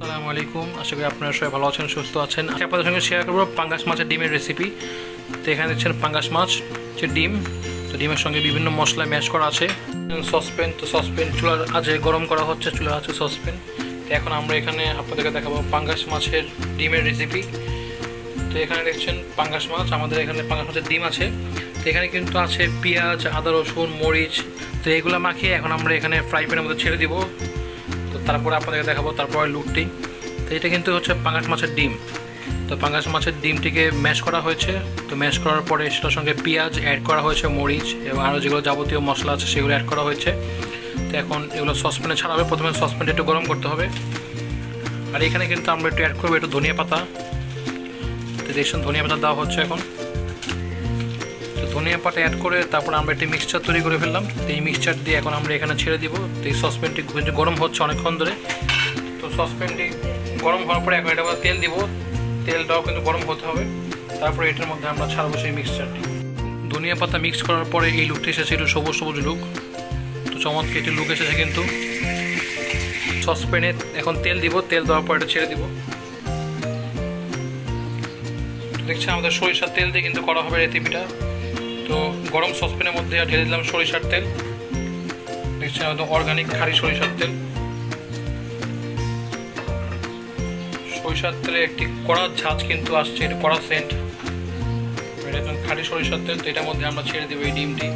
আসসালামু আলাইকুম। আশা করি আপনারা সবাই ভালো আছেন, সুস্থ আছেন। আজকে আপনাদের সঙ্গে শেয়ার করব পাঙ্গাস মাছের ডিমের রেসিপি তো এখানে দেখছেন পাঙ্গাস মাছ হচ্ছে ডিম। তো ডিমের সঙ্গে বিভিন্ন মশলা ম্যাশ করা আছে। সসপেন তো সসপেন চুলার আজে গরম করা হচ্ছে, চুলার আছে সসপেন তো এখন আমরা এখানে আপনাদেরকে দেখাবো পাঙ্গাস মাছের ডিমের রেসিপি তো এখানে দেখছেন পাঙ্গাস মাছ, আমাদের এখানে পাঙ্গাস মাছের ডিম আছে। তো এখানে কিন্তু আছে পেঁয়াজ, আদা রসুন, মরিচ। তো এগুলো মাখিয়ে এখন আমরা এখানে ফ্রাই প্যানের মধ্যে ছেড়ে দিব। তারপরে আপনাদেরকে দেখাবো তারপরে লুটটি। তো এটা কিন্তু হচ্ছে পাঙ্গাস মাছের ডিম। তো পাঙ্গাস মাছের ডিমটিকে ম্যাশ করা হয়েছে। তো ম্যাশ করার পরে সেটার সঙ্গে পেঁয়াজ অ্যাড করা হয়েছে, মরিচ, এবং আরও যেগুলো যাবতীয় মশলা আছে সেগুলো অ্যাড করা হয়েছে। তো এখন এগুলো সসপ্যানে ছাড়াবে। প্রথমে সসপ্যানটা একটু গরম করতে হবে। আর এখানে কিন্তু আমরা একটু অ্যাড করব, একটু ধনিয়া পাতা। তো দেখছেন ধনিয়া পাতা দেওয়া হচ্ছে এখন। ধনিয়া পাতা অ্যাড করে তারপর আমরা একটি মিক্সচার তৈরি করে ফেললাম। তো এই মিক্সচার দিয়ে এখন আমরা এখানে ছেড়ে দিব। তো এই সসপ্যানটি গরম হচ্ছে অনেকক্ষণ ধরে। তো সসপ্যানটি গরম হওয়ার পরে এখন এটা তেল দিব। তেলটাও কিন্তু গরম হতে হবে। তারপরে এটার মধ্যে আমরা ছাড়বো সেই মিক্সচারটি ধনিয়া পাতা মিক্স করার পরে এই লুকটি এসেছে একটু সবুজ সবুজ লুক তো চমৎকার একটি লুক এসেছে কিন্তু। সসপ্যানে এখন তেল দিব। তেল দেওয়ার পর এটা ছেড়ে দিব। দেখছি আমাদের সরিষার তেল দিয়ে কিন্তু করা হবে রেসিপিটা তো গরম সসপ্যানের মধ্যে ঢেলে দিলাম সরিষার তেল। নিশ্চয় হয়তো অর্গানিক খারি সরিষার তেল। সরিষার তেলে একটি কড়া ঝাঁজ কিন্তু আসছে, এটা কড়া সেন্ট। এটা খাঁটি সরিষার তেল, তো এটার মধ্যে আমরা ছেড়ে দেবো এই ডিমটি।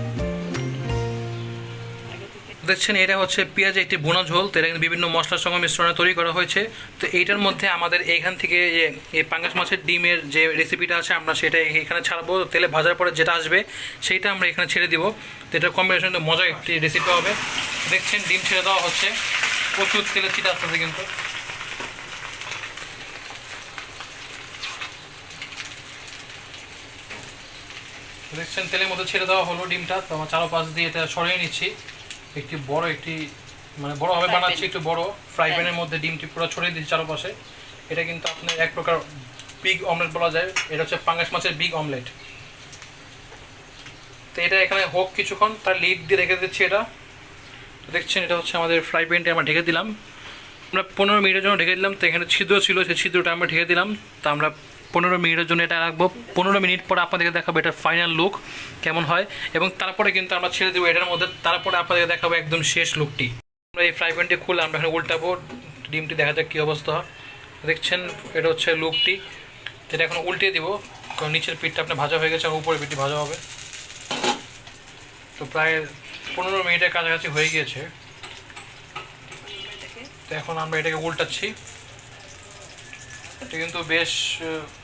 দেখছেন, এটা হচ্ছে পেঁয়াজ একটি বোনা ঝোল। তো এটা কিন্তু বিভিন্ন মশলার সঙ্গে মিশ্রণে তৈরি করা হয়েছে। তো এইটার মধ্যে আমাদের এইখান থেকে যে, এই পাঙ্গাস মাছের ডিমের যে রেসিপিটা আছে, আমরা সেটা এখানে ছাড়বো। তেলে ভাজার পরে যেটা আসবে, সেইটা আমরা এখানে ছেড়ে দিব। তো এটার কম্বিনেশন মজা একটি রেসিপি হবে। দেখছেন, ডিম ছেড়ে দেওয়া হচ্ছে। প্রচুর তেলে চিটা আসতেছে কিন্তু। দেখছেন, তেলের মধ্যে ছেড়ে দেওয়া হলো ডিমটা। তো আমার চারোপাশ দিয়ে এটা সরিয়ে নিচ্ছি। একটি বড় একটি মানে বড় হবে বানাচ্ছি একটু বড়। ফ্রাই প্যানের মধ্যে ডিমটি পুরো ছড়িয়ে দিচ্ছি চারোপাশে। এটা কিন্তু আপনার এক প্রকার বিগ অমলেট বলা যায়। এটা হচ্ছে পাঙ্গাস মাছের বিগ অমলেট তো এটা এখানে হোক কিছুক্ষণ তার লিড দিয়ে রেখে দিচ্ছি এটা। দেখছেন এটা হচ্ছে আমাদের ফ্রাই প্যানটা আমরা ঢেকে দিলাম। আমরা পনেরো মিনিটের জন্য ঢেকে দিলাম। তো এখানে ছিদ্র ছিল সেই ছিদ্রটা আমরা ঢেকে দিলাম। তা আমরা পনেরো মিনিটের জন্য এটা রাখব। পনেরো মিনিট পরে আপনাদেরকে দেখাবো এটার ফাইনাল লুক কেমন হয়। এবং তারপরে কিন্তু আমরা ছেড়ে দেবো এটার মধ্যে। তারপরে আপনাদেরকে দেখাবো একদম শেষ লুকটি আমরা এই ফ্রাই প্যানটি খুলে আমরা এখানে উল্টাবো। ডিমটি দেখা যাক কী অবস্থা। হয় দেখছেন, এটা হচ্ছে লুকটি যেটা এখন উল্টে দিব। কারণ নিচের পিঠটা আপনার ভাজা হয়ে গেছে আর উপরের পিঠটি ভাজা হবে। তো প্রায় পনেরো মিনিটের কাছাকাছি হয়ে গিয়েছে। তো এখন আমরা এটাকে উল্টাচ্ছি। এটা কিন্তু বেশ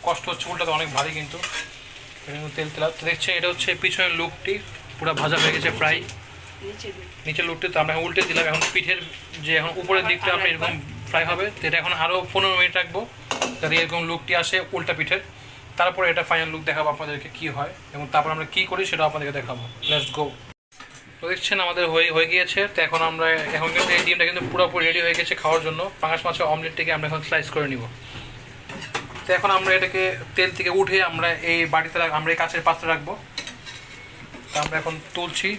কষ্ট হচ্ছে উল্টাতে অনেক ভারী কিন্তু। কিন্তু তেল তেলা দেখছে এটা হচ্ছে পিছনের লুকটি পুরো ভাজা হয়ে গেছে ফ্রাই নিচের লুকটি। তো আমরা এখন উল্টে দিলাম এখন পিঠের যে এখন উপরের দিকটা আমরা এরকম ফ্রাই হবে তো এটা এখন আরও পনেরো মিনিট রাখব যাতে এরকম লুকটি আসে উল্টা পিঠের। তারপরে এটা ফাইনাল লুক দেখাবো আপনাদেরকে কী হয় এবং তারপর আমরা কী করি সেটা আপনাদেরকে দেখাবো। লেটস গো তো দেখছেন আমাদের হয়ে হয়ে গিয়েছে তো এখন আমরা এখন কিন্তু এই ডিমটা কিন্তু পুরোপুরি রেডি হয়ে গেছে খাওয়ার জন্য। পাঙাশ মাছের অমলেটটিকে আমরা এখন স্লাইস করে নিব। তো এখন আমরা এটাকে তেল থেকে উঠে আমরা এই বাড়িতে আমরা এই কাছের পাত্রে রাখব। তো আমরা এখন তুলছি।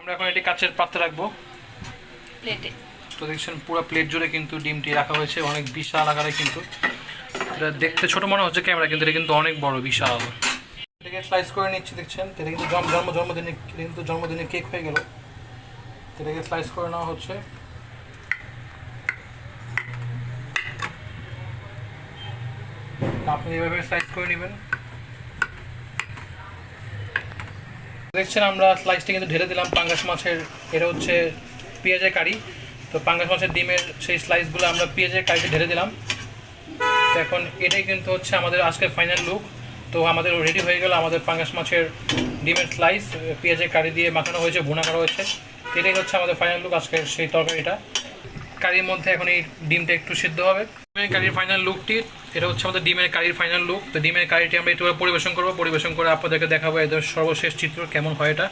আমরা এখন এটি কাছের পাত্রে রাখব। প্লেটে তো দেখছেন পুরো প্লেট জুড়ে কিন্তু ডিমটি রাখা হয়েছে অনেক বিশাল আকারে কিন্তু। এটা দেখতে ছোট মনে হচ্ছে ক্যামেরা কিন্তু এটা কিন্তু অনেক বড় বিশাল। এটাকে স্লাইস করে নিচ্ছি, দেখছেন? এটা কিন্তু জন্ম জন্ম জন্মদিনে কিন্তু জন্মদিনে কেক হয়ে গেল। এটাকে স্লাইস করে নেওয়া হচ্ছে। আপনি এভাবে স্লাইস করে নেবেন। দেখছেন আমরা স্লাইসটা কিন্তু ঢেলে দিলাম। পাঙ্গাস মাছের, এটা হচ্ছে পেঁয়াজের কারি। তো পাঙ্গাস মাছের ডিমের সেই স্লাইসগুলো আমরা পেঁয়াজের কারিতে ঢেলে দিলাম। তো এখন এটাই কিন্তু হচ্ছে আমাদের আজকের ফাইনাল লুক তো আমাদের রেডি হয়ে গেল আমাদের পাঙ্গাস মাছের ডিমের স্লাইস পেঁয়াজের কারি দিয়ে মাখানো হয়েছে, ভুনা করা হয়েছে। এটাই হচ্ছে আমাদের ফাইনাল লুক আজকের সেই তরকারিটা। কারির মধ্যে এখন এই ডিমটা একটু সিদ্ধ হবে। ডিমের কারির ফাইনাল লুকটি এটা হচ্ছে আমাদের ডিমের কারির ফাইনাল লুক তো ডিমের কারিটি আমরা একটু পরিবেশন করব। পরিবেশন করে আপনাদেরকে দেখাবো এদের সর্বশেষ চিত্র কেমন হয় এটা।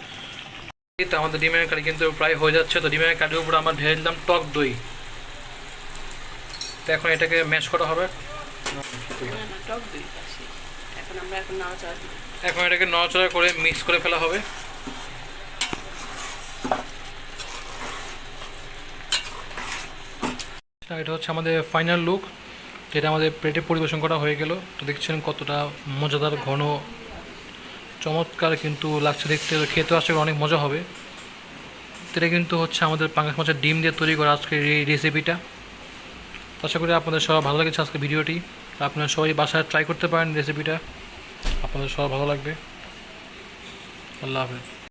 তো আমাদের ডিমের কারি কিন্তু প্রায় হয়ে যাচ্ছে। তো ডিমের কারির উপরে আমরা ঢেলে দিলাম টক দই। তো এখন এটাকে ম্যাশ করা হবে। টক দই পাশে আমরা এখন নাড়াচাড়া। এখন এটাকে নড়াচড়া করে মিক্স করে ফেলা হবে। এটা হচ্ছে আমাদের ফাইনাল লুক যেটা আমাদের প্লেটে পরিবেশন করা হয়ে গেল। তো দেখছেন কতটা মজাদার ঘন, চমৎকার কিন্তু লাগছে দেখতে। খেতে আসলে অনেক মজা হবে। এটা কিন্তু হচ্ছে আমাদের পাঙ্গাস মাছের ডিম দিয়ে তৈরি করা আজকের এই রেসিপিটা আশা করি আপনাদের সবার ভালো লেগেছে আজকে ভিডিওটি আপনারা সবাই বাসায় ট্রাই করতে পারেন রেসিপিটা আপনাদের সবার ভালো লাগবে। আল্লাহ হাফেজ।